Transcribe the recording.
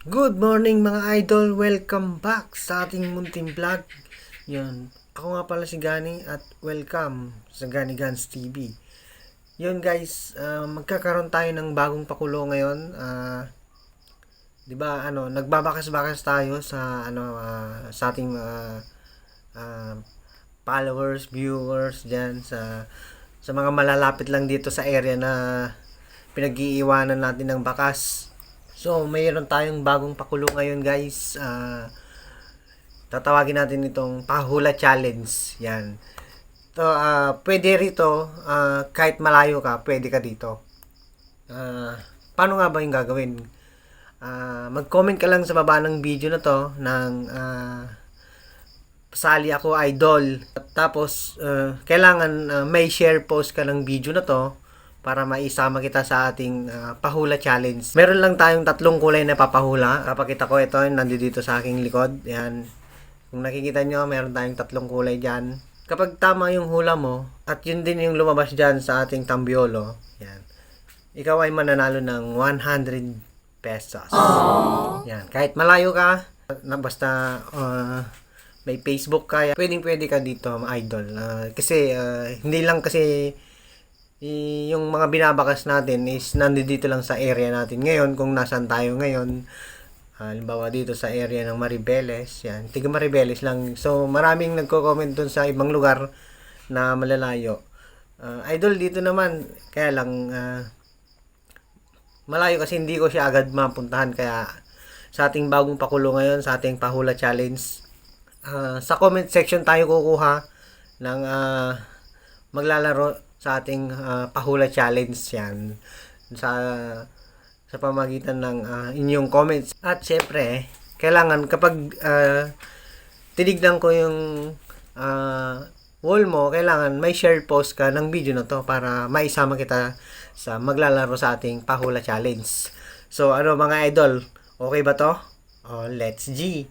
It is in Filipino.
Good morning mga idol! Welcome back sa ating munting vlog. Yun. Ako nga pala si Gani at welcome sa Gani Guns TV. Yun guys, ah, magkakaroon tayo ng bagong pakulo ngayon. Ah, 'Di ba ano, nagbabakas-bakas tayo sa ano ah, sa ating mga ah, followers, viewers diyan sa sa mga malalapit lang dito sa area na pinag-iiwanan natin ng bakas. So, mayroon tayong bagong pakulo ngayon, guys. Ah, tatawagin natin itong Pahula Challenge. Yan. To, ah, pwede rito, ah, kahit malayo ka, pwede ka dito. Ah, paano nga ba yung gagawin? Ah, mag-comment ka lang sa baba ng video na to ng ah, pasali ako idol. Tapos, ah, kailangan ah, may share post ka ng video na to para maisama kita sa ating ah, pahula challenge. Meron lang tayong tatlong kulay na papahula. Kapakita ko ito, nandito sa aking likod. Yan. Kung nakikita nyo, meron tayong tatlong kulay dyan. Kapag tama yung hula mo, at yun din yung lumabas dyan sa ating tambiolo, yan. Ikaw ay mananalo ng 100 pesos. Yan. Kahit malayo ka, na basta uh, may Facebook ka, pwedeng pwede ka dito, idol. Ah, kasi, ah, hindi lang kasi i- yung mga binabakas natin is nandito lang sa area natin ngayon kung nasan tayo ngayon. Halimbawa dito sa area ng Maribeles yan. Tiga Maribeles lang. So maraming nagko-comment dun sa ibang lugar na malalayo. Ah, idol dito naman. Kaya lang ah, malayo kasi hindi ko siya agad mapuntahan. Kaya sa ating bagong pakulo ngayon sa ating pahula challenge ah, sa comment section tayo kukuha ng ah, maglalaro sa ating ah, pahula challenge yan sa sa pamagitan ng ah, inyong comments. At syempre kailangan kapag ah, tinignan ko yung ah, wall mo kailangan may share post ka ng video na to para maisama kita sa maglalaro sa ating pahula challenge. So ano mga idol? Okay ba to? Oh, let's G